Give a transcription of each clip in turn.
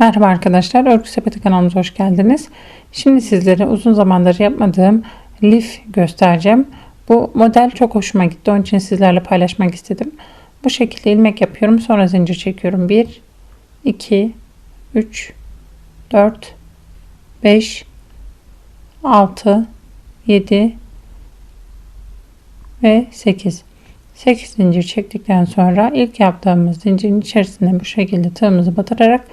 Merhaba arkadaşlar, Örgü Sepeti kanalımıza hoş geldiniz. Şimdi sizlere uzun zamandır yapmadığım lif göstereceğim. Bu model çok hoşuma gitti. Onun için sizlerle paylaşmak istedim. Bu şekilde ilmek yapıyorum. Sonra zincir çekiyorum. 1, 2, 3, 4, 5, 6, 7 ve 8. 8 zincir çektikten sonra ilk yaptığımız zincirin içerisine bu şekilde tığımızı batırarak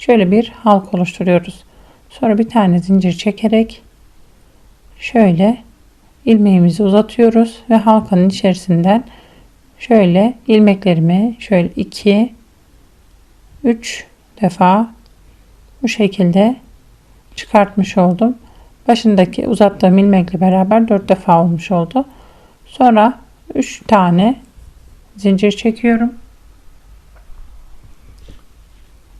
şöyle bir halk oluşturuyoruz. Sonra bir tane zincir çekerek şöyle ilmeğimizi uzatıyoruz ve halkanın içerisinden şöyle ilmeklerimi şöyle 2 3 defa bu şekilde çıkartmış oldum. Başındaki uzattığım ilmekle beraber 4 defa olmuş oldu. Sonra 3 tane zincir çekiyorum.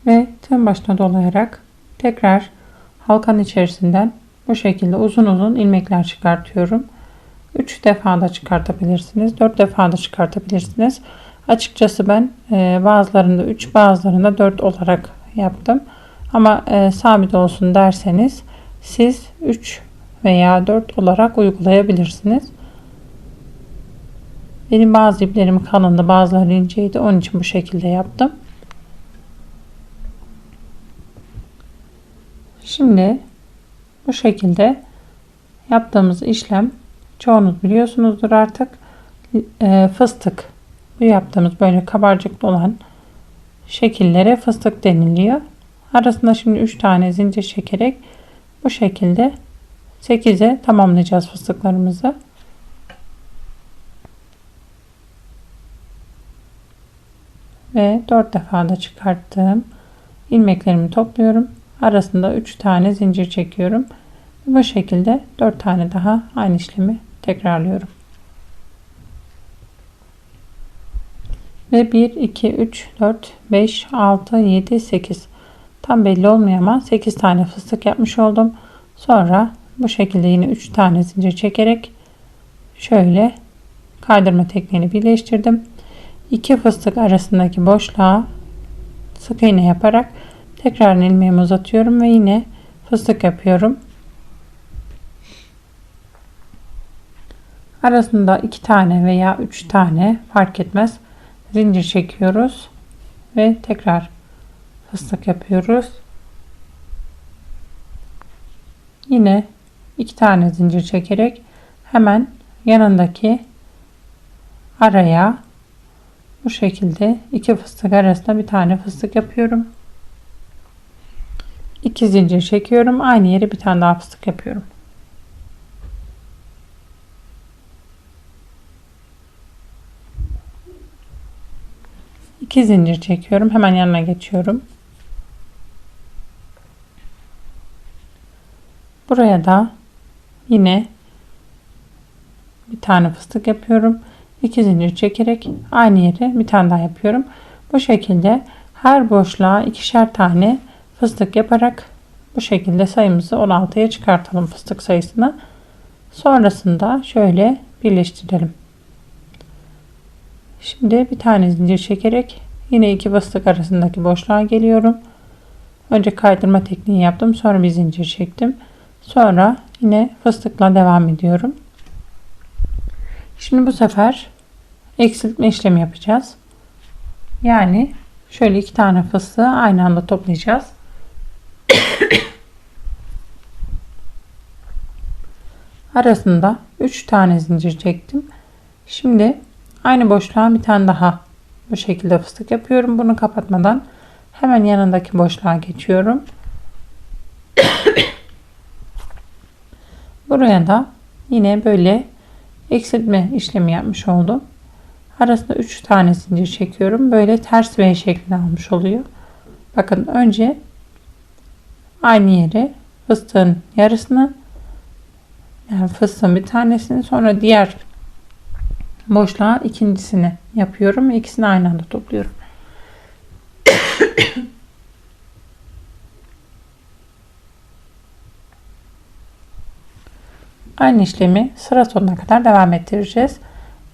Ve tüm başına dolayarak tekrar halkanın içerisinden bu şekilde uzun uzun ilmekler çıkartıyorum. 3 defa da çıkartabilirsiniz. 4 defa da çıkartabilirsiniz. Açıkçası ben e, bazılarında 3 bazılarında 4 olarak yaptım. Ama e, sabit olsun derseniz siz 3 veya 4 olarak uygulayabilirsiniz. Benim bazı iplerim kalındı bazıları inceydi. Onun için bu şekilde yaptım. Şimdi bu şekilde yaptığımız işlem çoğunuz biliyorsunuzdur artık e, fıstık bu yaptığımız böyle kabarcıklı olan şekillere fıstık deniliyor. Arasında şimdi 3 tane zincir çekerek bu şekilde 8'e tamamlayacağız fıstıklarımızı. Ve 4 defa da çıkarttığım ilmeklerimi topluyorum. Arasında 3 tane zincir çekiyorum. Bu şekilde 4 tane daha aynı işlemi tekrarlıyorum. Ve 1, 2, 3, 4, 5, 6, 7, 8. Tam belli olmuyor ama 8 tane fıstık yapmış oldum. Sonra bu şekilde yine 3 tane zincir çekerek şöyle kaydırma tekniğini birleştirdim. 2 fıstık arasındaki boşluğa sık iğne yaparak tekrar ilmeğimi uzatıyorum ve yine fıstık yapıyorum. Arasında 2 tane veya 3 tane fark etmez zincir çekiyoruz ve tekrar fıstık yapıyoruz. Yine 2 tane zincir çekerek hemen yanındaki araya bu şekilde iki fıstık arasında bir tane fıstık yapıyorum. 2 zincir çekiyorum. Aynı yere bir tane daha fıstık yapıyorum. İki zincir çekiyorum. Hemen yanına geçiyorum. Buraya da yine bir tane fıstık yapıyorum. 2 zincir çekerek aynı yere bir tane daha yapıyorum. Bu şekilde her boşluğa ikişer tane fıstık yaparak bu şekilde sayımızı 16'ya çıkartalım fıstık sayısını. Sonrasında şöyle birleştirelim. Şimdi bir tane zincir çekerek yine iki fıstık arasındaki boşluğa geliyorum. Önce kaydırma tekniği yaptım. Sonra bir zincir çektim. Sonra yine fıstıkla devam ediyorum. Şimdi bu sefer eksiltme işlemi yapacağız. Yani şöyle iki tane fıstığı aynı anda toplayacağız. Arasında 3 tane zincir çektim. Şimdi aynı boşluğa bir tane daha bu şekilde fıstık yapıyorum. Bunu kapatmadan hemen yanındaki boşluğa geçiyorum. Buraya da yine böyle eksiltme işlemi yapmış oldum. Arasında 3 tane zincir çekiyorum. Böyle ters V şeklinde almış oluyor. Bakın önce aynı yere fıstığın yarısını yani fıstığın bir tanesini sonra diğer boşluğa ikincisini yapıyorum. İkisini aynı anda topluyorum. Aynı işlemi sıra sonuna kadar devam ettireceğiz.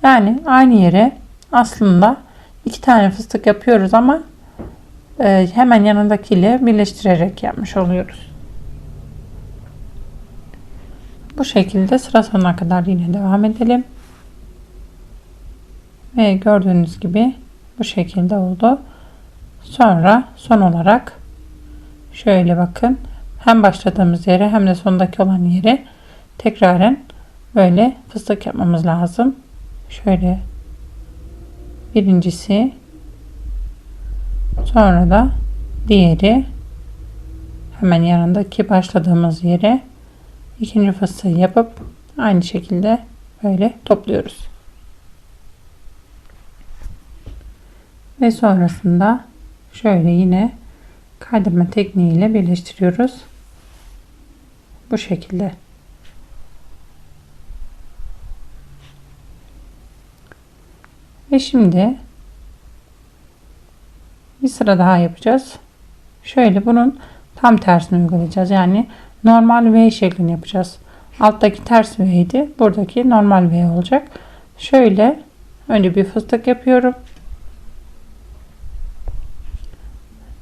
Yani aynı yere aslında iki tane fıstık yapıyoruz ama hemen yanındakiyle birleştirerek yapmış oluyoruz. Bu şekilde sıra sonuna kadar yine devam edelim. Ve gördüğünüz gibi bu şekilde oldu. Sonra son olarak şöyle bakın hem başladığımız yere hem de sondaki olan yere tekraren böyle fıstık yapmamız lazım. Şöyle birincisi sonra da diğeri hemen yanındaki başladığımız yere ikinci fıstığı yapıp aynı şekilde böyle topluyoruz. Ve sonrasında şöyle yine kaydırma tekniğiyle birleştiriyoruz. Bu şekilde. Ve şimdi bir sıra daha yapacağız. Şöyle bunun tam tersini uygulayacağız. Yani normal V şeklini yapacağız. Alttaki ters V idi. Buradaki normal V olacak. Şöyle önce bir fıstık yapıyorum.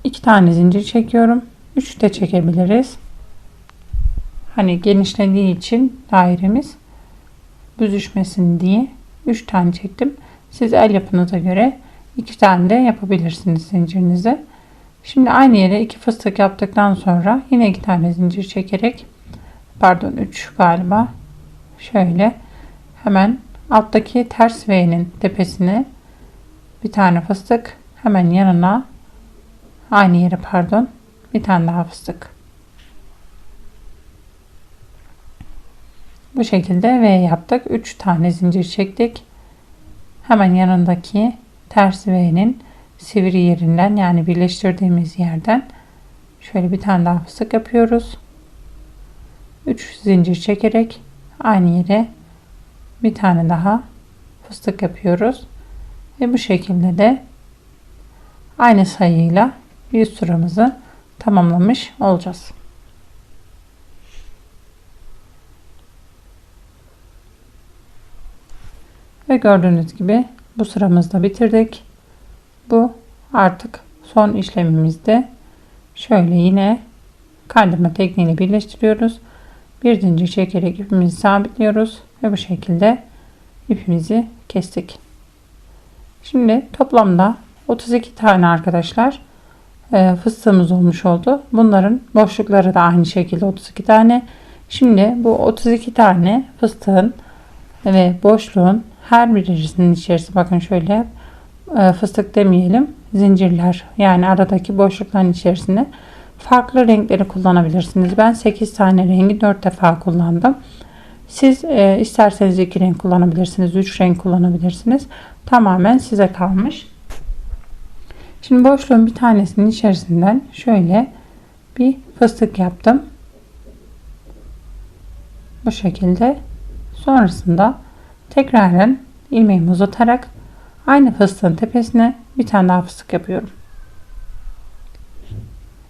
iki tane zincir çekiyorum. 3 de çekebiliriz. Hani genişlediği için dairemiz büzüşmesin diye 3 tane çektim. Siz el yapınıza göre 2 tane de yapabilirsiniz zincirinize. Şimdi aynı yere 2 fıstık yaptıktan sonra yine 2 tane zincir çekerek pardon 3 galiba şöyle hemen alttaki ters V'nin tepesine bir tane fıstık hemen yanına aynı yere pardon bir tane daha fıstık. Bu şekilde V yaptık. 3 tane zincir çektik. Hemen yanındaki ters V'nin sivri yerinden yani birleştirdiğimiz yerden şöyle bir tane daha fıstık yapıyoruz 3 zincir çekerek aynı yere bir tane daha fıstık yapıyoruz ve bu şekilde de aynı sayıyla yüz sıramızı tamamlamış olacağız. Ve gördüğünüz gibi bu sıramızda bitirdik. Bu artık son işlemimizde. Şöyle yine kaydırma tekniğini birleştiriyoruz. Bir zincir çekerek ipimizi sabitliyoruz ve bu şekilde ipimizi kestik. Şimdi toplamda 32 tane arkadaşlar e, fıstığımız olmuş oldu. Bunların boşlukları da aynı şekilde 32 tane. Şimdi bu 32 tane fıstığın ve boşluğun her birisinin içerisinde bakın şöyle e, fıstık demeyelim zincirler yani aradaki boşlukların içerisinde farklı renkleri kullanabilirsiniz. Ben 8 tane rengi 4 defa kullandım. Siz e, isterseniz 2 renk kullanabilirsiniz, 3 renk kullanabilirsiniz. Tamamen size kalmış. Şimdi boşluğun bir tanesinin içerisinden şöyle bir fıstık yaptım. Bu şekilde. Sonrasında tekrardan ilmeğimi uzatarak aynı fıstığın tepesine bir tane daha fıstık yapıyorum.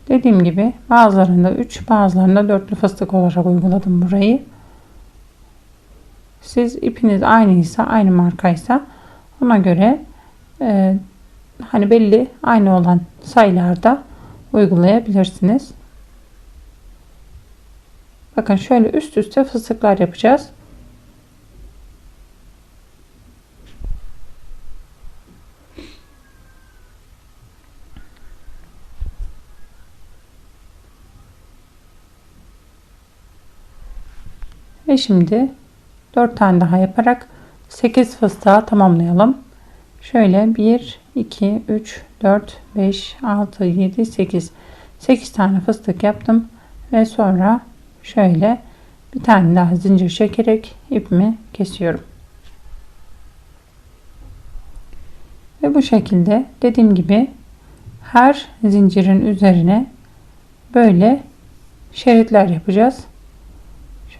Dediğim gibi bazılarında 3 bazılarında 4'lü fıstık olarak uyguladım burayı. Siz ipiniz aynıysa aynı markaysa ona göre e, hani belli aynı olan sayılarda uygulayabilirsiniz. Bakın şöyle üst üste fıstıklar yapacağız. Ve şimdi 4 tane daha yaparak 8 fıstığa tamamlayalım. Şöyle 1, 2, 3, 4, 5, 6, 7, 8. 8 tane fıstık yaptım. Ve sonra şöyle bir tane daha zincir çekerek ipimi kesiyorum. Ve bu şekilde dediğim gibi her zincirin üzerine böyle şeritler yapacağız.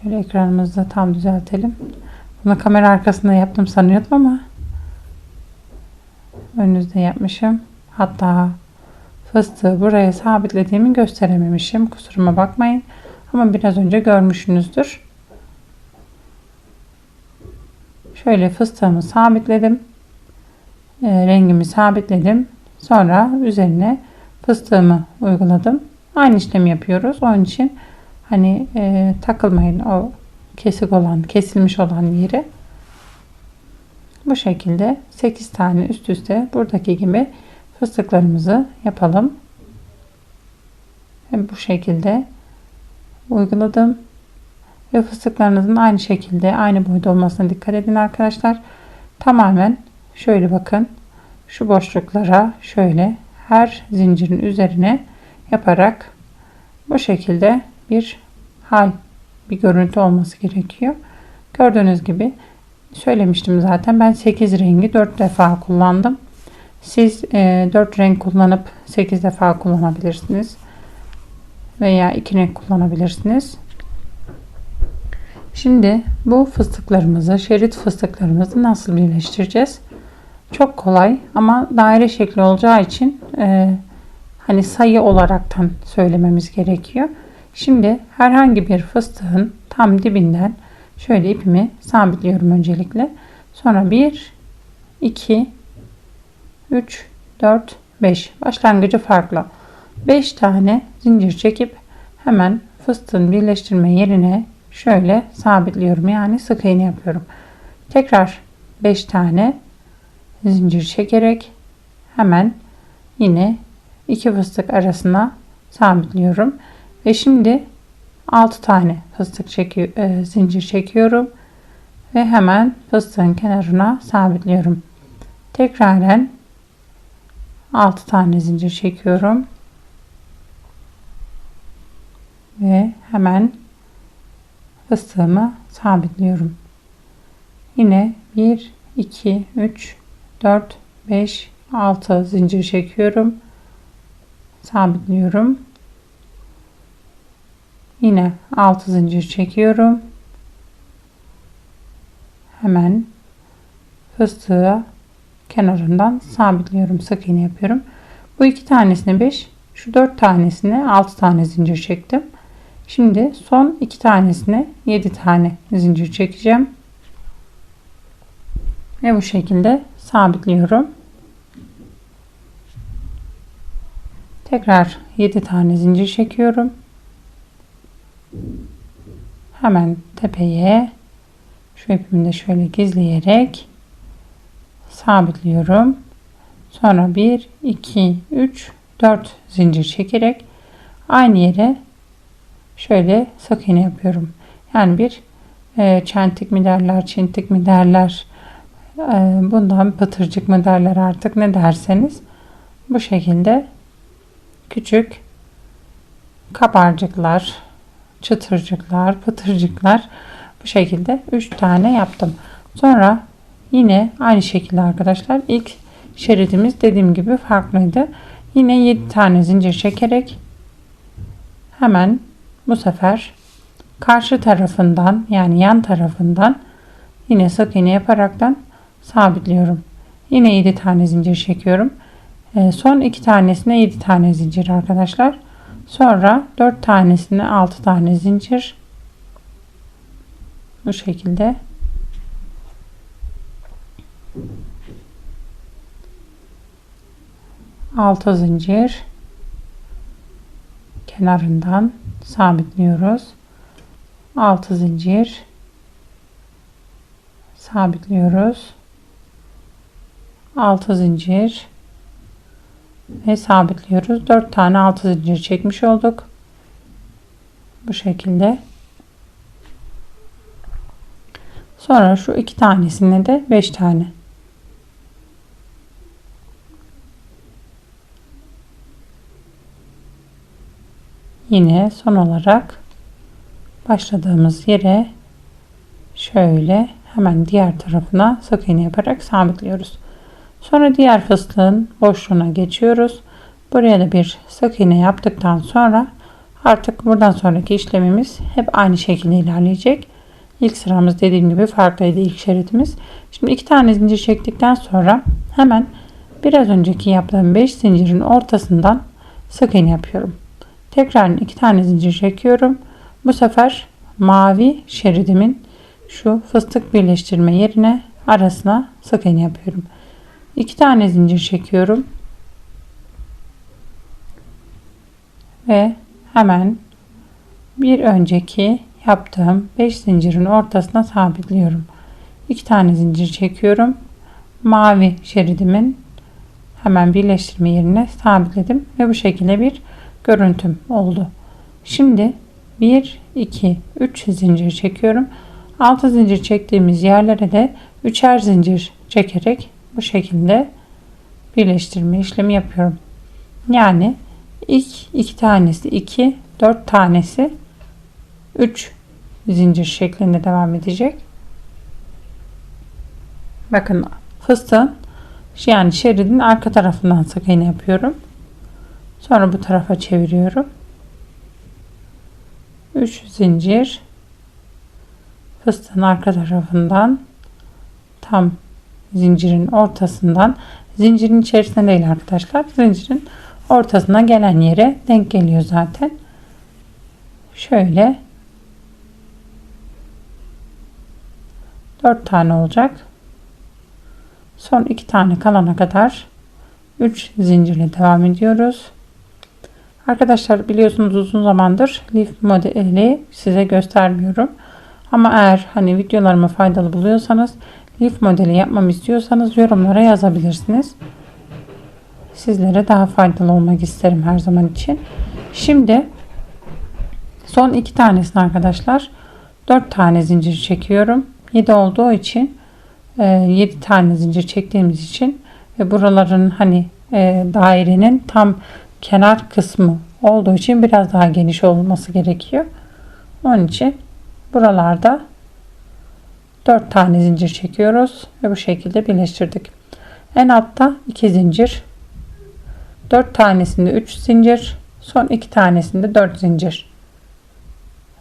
Şöyle ekranımızda tam düzeltelim. Bunu kamera arkasında yaptım sanıyordum ama önünüzde yapmışım. Hatta fıstığı buraya sabitlediğimi gösterememişim. Kusuruma bakmayın. Ama biraz önce görmüşsünüzdür. Şöyle fıstığımı sabitledim. E, rengimi sabitledim. Sonra üzerine fıstığımı uyguladım. Aynı işlemi yapıyoruz. Onun için hani e, takılmayın o kesik olan, kesilmiş olan yeri. Bu şekilde 8 tane üst üste buradaki gibi fıstıklarımızı yapalım. Ve bu şekilde uyguladım. Ve fıstıklarınızın aynı şekilde aynı boyda olmasına dikkat edin arkadaşlar. Tamamen şöyle bakın. Şu boşluklara şöyle her zincirin üzerine yaparak bu şekilde bir hal bir görüntü olması gerekiyor. Gördüğünüz gibi söylemiştim zaten ben 8 rengi 4 defa kullandım. Siz e, 4 renk kullanıp 8 defa kullanabilirsiniz. Veya 2 renk kullanabilirsiniz. Şimdi bu fıstıklarımızı, şerit fıstıklarımızı nasıl birleştireceğiz? Çok kolay ama daire şekli olacağı için e, hani sayı olaraktan söylememiz gerekiyor. Şimdi herhangi bir fıstığın tam dibinden şöyle ipimi sabitliyorum öncelikle. Sonra 1, 2, 3, 4, 5 başlangıcı farklı. 5 tane zincir çekip hemen fıstığın birleştirme yerine şöyle sabitliyorum. Yani sık iğne yapıyorum. Tekrar 5 tane zincir çekerek hemen yine iki fıstık arasına sabitliyorum. Ve şimdi 6 tane fıstık çekiyor, e, zincir çekiyorum ve hemen fıstığın kenarına sabitliyorum. Tekraren 6 tane zincir çekiyorum. Ve hemen fıstığımı sabitliyorum. Yine 1 2 3 4 5 6 zincir çekiyorum. Sabitliyorum. Yine 6 zincir çekiyorum. Hemen fıstığı kenarından sabitliyorum. Sık iğne yapıyorum. Bu iki tanesine 5, şu 4 tanesine 6 tane zincir çektim. Şimdi son iki tanesine 7 tane zincir çekeceğim. Ve bu şekilde sabitliyorum. Tekrar 7 tane zincir çekiyorum. Hemen tepeye şu ipimi de şöyle gizleyerek sabitliyorum. Sonra 1, 2, 3, 4 zincir çekerek aynı yere şöyle sık iğne yapıyorum. Yani bir e, çentik mi derler, çintik mi derler, e, bundan pıtırcık mı derler artık ne derseniz bu şekilde küçük kabarcıklar, çıtırcıklar, pıtırcıklar bu şekilde 3 tane yaptım. Sonra yine aynı şekilde arkadaşlar ilk şeridimiz dediğim gibi farklıydı. Yine 7 tane zincir çekerek hemen bu sefer karşı tarafından yani yan tarafından yine sık iğne yaparaktan sabitliyorum. Yine 7 tane zincir çekiyorum. Ee, son 2 tanesine 7 tane zincir arkadaşlar. Sonra 4 tanesine 6 tane zincir. Bu şekilde. Altı zincir kenarından sabitliyoruz. 6 zincir sabitliyoruz. 6 zincir ve sabitliyoruz. 4 tane 6 zincir çekmiş olduk. Bu şekilde. Sonra şu iki tanesine de 5 tane. Yine son olarak başladığımız yere şöyle hemen diğer tarafına sık iğne yaparak sabitliyoruz. Sonra diğer fıstığın boşluğuna geçiyoruz. Buraya da bir sık iğne yaptıktan sonra artık buradan sonraki işlemimiz hep aynı şekilde ilerleyecek. İlk sıramız dediğim gibi farklıydı ilk şeritimiz. Şimdi iki tane zincir çektikten sonra hemen biraz önceki yaptığım 5 zincirin ortasından sık iğne yapıyorum. Tekrar iki tane zincir çekiyorum. Bu sefer mavi şeridimin şu fıstık birleştirme yerine arasına sık iğne yapıyorum. 2 tane zincir çekiyorum. ve hemen bir önceki yaptığım 5 zincirin ortasına sabitliyorum. 2 tane zincir çekiyorum. Mavi şeridimin hemen birleştirme yerine sabitledim ve bu şekilde bir görüntüm oldu. Şimdi 1 2 3 zincir çekiyorum. 6 zincir çektiğimiz yerlere de üçer zincir çekerek bu şekilde birleştirme işlemi yapıyorum. Yani ilk iki tanesi 2, 4 tanesi 3 zincir şeklinde devam edecek. Bakın fıstığın yani şeridin arka tarafından sık iğne yapıyorum. Sonra bu tarafa çeviriyorum. 3 zincir fıstığın arka tarafından tam zincirin ortasından zincirin içerisinde değil arkadaşlar zincirin ortasına gelen yere denk geliyor zaten. Şöyle 4 tane olacak. Son 2 tane kalana kadar 3 zincirle devam ediyoruz. Arkadaşlar biliyorsunuz uzun zamandır lif modeli size göstermiyorum. Ama eğer hani videolarımı faydalı buluyorsanız lif modeli yapmamı istiyorsanız yorumlara yazabilirsiniz. Sizlere daha faydalı olmak isterim her zaman için. Şimdi son iki tanesini arkadaşlar 4 tane zincir çekiyorum. 7 olduğu için 7 e, tane zincir çektiğimiz için ve buraların hani e, dairenin tam kenar kısmı olduğu için biraz daha geniş olması gerekiyor. Onun için buralarda 4 tane zincir çekiyoruz ve bu şekilde birleştirdik. En altta 2 zincir 4 tanesinde 3 zincir son 2 tanesinde 4 zincir.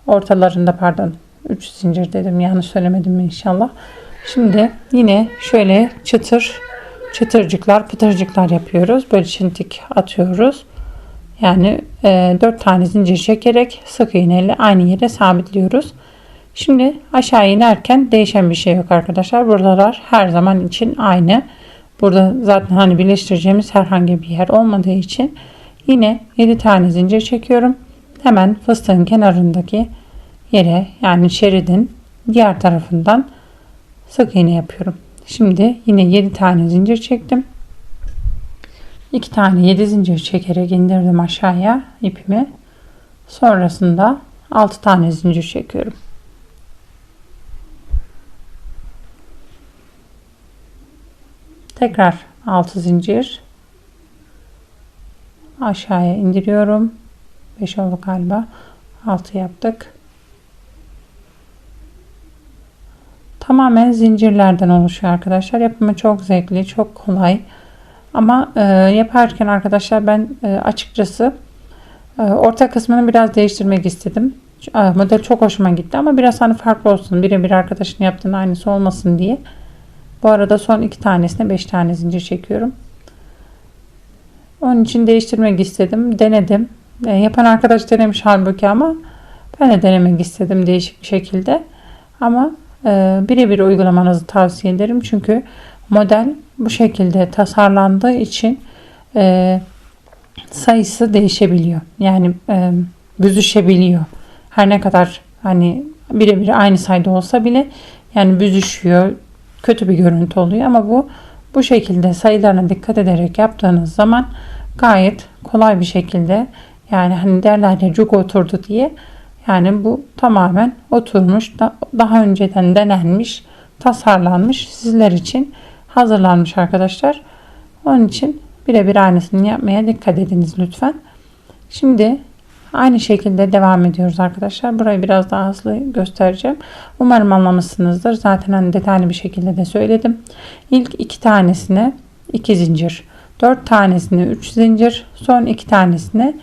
Ortalarında pardon 3 zincir dedim yanlış söylemedim inşallah. Şimdi yine şöyle çıtır çıtırcıklar pıtırcıklar yapıyoruz. Böyle çintik atıyoruz. Yani e, 4 tane zincir çekerek sık iğneyle aynı yere sabitliyoruz Şimdi aşağı inerken değişen bir şey yok arkadaşlar. Buralar her zaman için aynı. Burada zaten hani birleştireceğimiz herhangi bir yer olmadığı için yine 7 tane zincir çekiyorum. Hemen fıstığın kenarındaki yere yani şeridin diğer tarafından sık iğne yapıyorum. Şimdi yine 7 tane zincir çektim. 2 tane 7 zincir çekerek indirdim aşağıya ipimi. Sonrasında 6 tane zincir çekiyorum. Tekrar 6 zincir aşağıya indiriyorum. 5 oldu galiba. 6 yaptık. Tamamen zincirlerden oluşuyor arkadaşlar. Yapımı çok zevkli, çok kolay. Ama e, yaparken arkadaşlar ben e, açıkçası e, orta kısmını biraz değiştirmek istedim. Model çok hoşuma gitti ama biraz hani farklı olsun. Birebir arkadaşın yaptığının aynısı olmasın diye. Bu arada son iki tanesine 5 tane zincir çekiyorum. Onun için değiştirmek istedim. Denedim. E, yapan arkadaş denemiş halbuki ama ben de denemek istedim değişik bir şekilde. Ama e, birebir uygulamanızı tavsiye ederim. Çünkü model bu şekilde tasarlandığı için e, sayısı değişebiliyor. Yani e, büzüşebiliyor. Her ne kadar hani birebir aynı sayıda olsa bile yani büzüşüyor, kötü bir görüntü oluyor ama bu bu şekilde sayılarına dikkat ederek yaptığınız zaman gayet kolay bir şekilde yani hani derler ya cuk oturdu diye yani bu tamamen oturmuş daha önceden denenmiş tasarlanmış sizler için hazırlanmış arkadaşlar. Onun için birebir aynısını yapmaya dikkat ediniz lütfen. Şimdi Aynı şekilde devam ediyoruz arkadaşlar. Burayı biraz daha hızlı göstereceğim. Umarım anlamışsınızdır. Zaten hani detaylı bir şekilde de söyledim. İlk iki tanesine iki zincir. Dört tanesine üç zincir. Son iki tanesine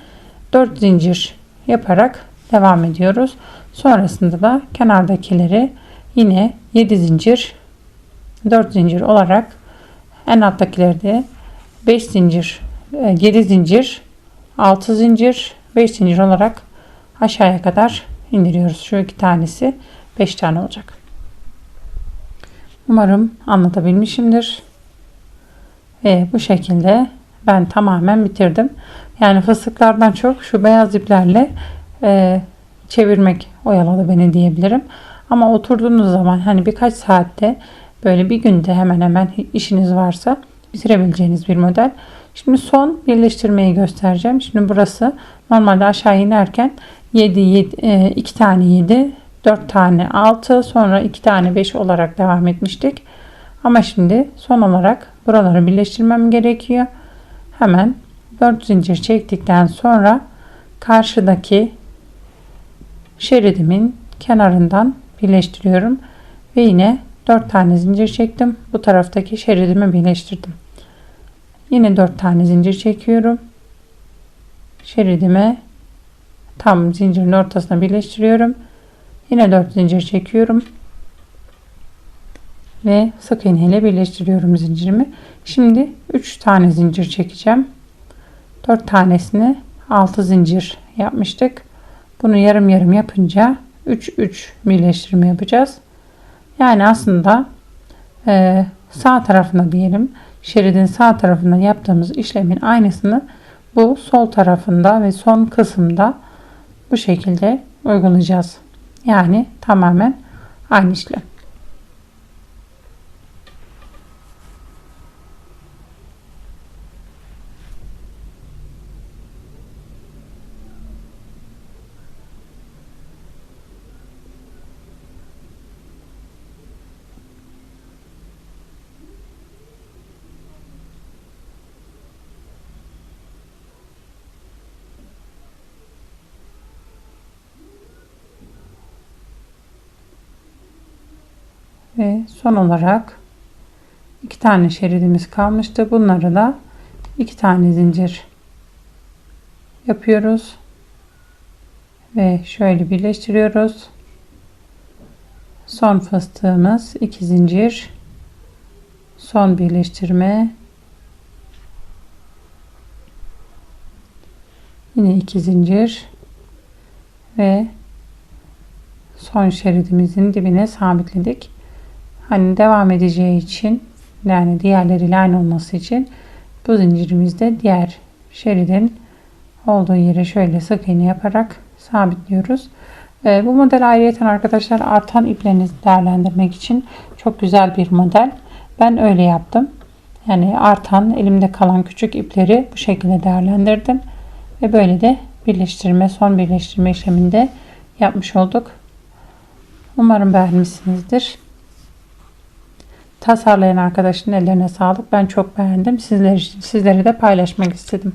dört zincir yaparak devam ediyoruz. Sonrasında da kenardakileri yine 7 zincir 4 zincir olarak en alttakileri de 5 zincir 7 e, zincir 6 zincir 5 zincir olarak aşağıya kadar indiriyoruz. Şu iki tanesi 5 tane olacak. Umarım anlatabilmişimdir. Ve bu şekilde ben tamamen bitirdim. Yani fıstıklardan çok şu beyaz iplerle e, çevirmek oyaladı beni diyebilirim. Ama oturduğunuz zaman hani birkaç saatte böyle bir günde hemen hemen işiniz varsa bitirebileceğiniz bir model. Şimdi son birleştirmeyi göstereceğim. Şimdi burası normalde aşağı inerken 7, 7 2 tane 7, 4 tane 6, sonra 2 tane 5 olarak devam etmiştik. Ama şimdi son olarak buraları birleştirmem gerekiyor. Hemen 4 zincir çektikten sonra karşıdaki şeridimin kenarından birleştiriyorum ve yine 4 tane zincir çektim. Bu taraftaki şeridimi birleştirdim. Yine 4 tane zincir çekiyorum. Şeridime tam zincirin ortasına birleştiriyorum. Yine 4 zincir çekiyorum. Ve sık iğne ile birleştiriyorum zincirimi. Şimdi 3 tane zincir çekeceğim. 4 tanesini 6 zincir yapmıştık. Bunu yarım yarım yapınca 3 3 birleştirme yapacağız. Yani aslında sağ tarafına diyelim şeridin sağ tarafında yaptığımız işlemin aynısını bu sol tarafında ve son kısımda bu şekilde uygulayacağız. Yani tamamen aynı işlem. Ve son olarak iki tane şeridimiz kalmıştı. Bunları da iki tane zincir yapıyoruz. Ve şöyle birleştiriyoruz. Son fıstığımız iki zincir. Son birleştirme. Yine iki zincir ve son şeridimizin dibine sabitledik hani devam edeceği için yani diğerleriyle aynı olması için bu zincirimizde diğer şeridin olduğu yere şöyle sık iğne yaparak sabitliyoruz. E, bu model ayrıyeten arkadaşlar artan iplerinizi değerlendirmek için çok güzel bir model. Ben öyle yaptım. Yani artan elimde kalan küçük ipleri bu şekilde değerlendirdim. Ve böyle de birleştirme son birleştirme işleminde yapmış olduk. Umarım beğenmişsinizdir tasarlayan arkadaşın ellerine sağlık. Ben çok beğendim. Sizler, sizlere de paylaşmak istedim.